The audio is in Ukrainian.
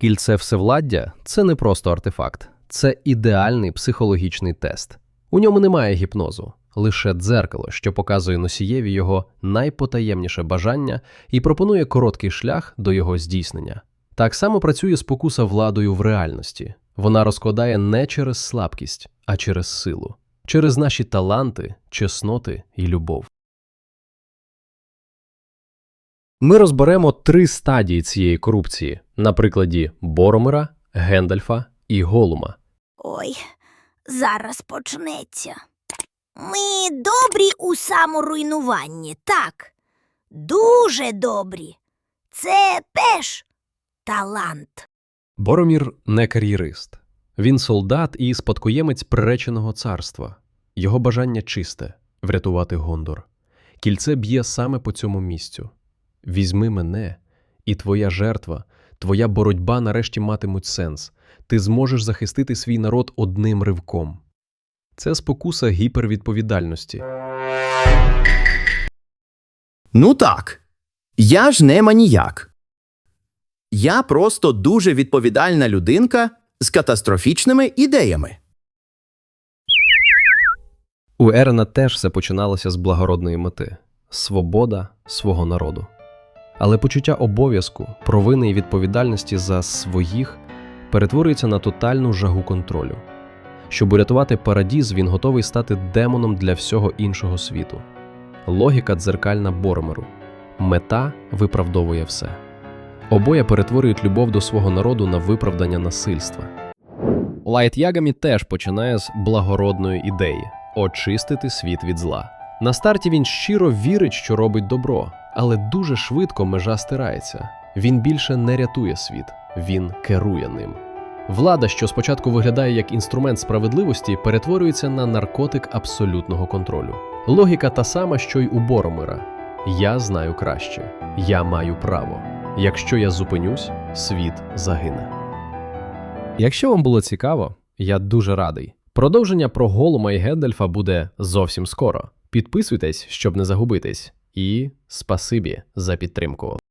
Кільце всевладдя це не просто артефакт, це ідеальний психологічний тест. У ньому немає гіпнозу, лише дзеркало, що показує носієві його найпотаємніше бажання і пропонує короткий шлях до його здійснення. Так само працює спокуса владою в реальності. Вона розкладає не через слабкість, а через силу, через наші таланти, чесноти і любов. Ми розберемо три стадії цієї корупції на прикладі Боромира, Гендальфа і Голума. Ой, зараз почнеться. Ми добрі у саморуйнуванні, так. Дуже добрі. Це теж талант. Боромір не кар'єрист. Він солдат і спадкоємець приреченого царства. Його бажання чисте врятувати Гондор. Кільце б'є саме по цьому місцю. Візьми мене, і твоя жертва, твоя боротьба нарешті матимуть сенс. Ти зможеш захистити свій народ одним ривком. Це спокуса гіпервідповідальності. Ну так. Я ж не маніяк. Я просто дуже відповідальна людинка з катастрофічними ідеями. У Ерена теж все починалося з благородної мети свобода свого народу. Але почуття обов'язку, провини і відповідальності за своїх перетворюється на тотальну жагу контролю. Щоб урятувати парадіз, він готовий стати демоном для всього іншого світу. Логіка дзеркальна Боромеру. Мета виправдовує все. Обоє перетворюють любов до свого народу на виправдання насильства. Лайт Ягамі теж починає з благородної ідеї очистити світ від зла. На старті він щиро вірить, що робить добро, але дуже швидко межа стирається. Він більше не рятує світ, він керує ним. Влада, що спочатку виглядає як інструмент справедливості, перетворюється на наркотик абсолютного контролю. Логіка та сама, що й у Боромира: я знаю краще, я маю право. Якщо я зупинюсь, світ загине. Якщо вам було цікаво, я дуже радий. Продовження про Голума і Гендальфа буде зовсім скоро. Підписуйтесь, щоб не загубитись, і спасибі за підтримку.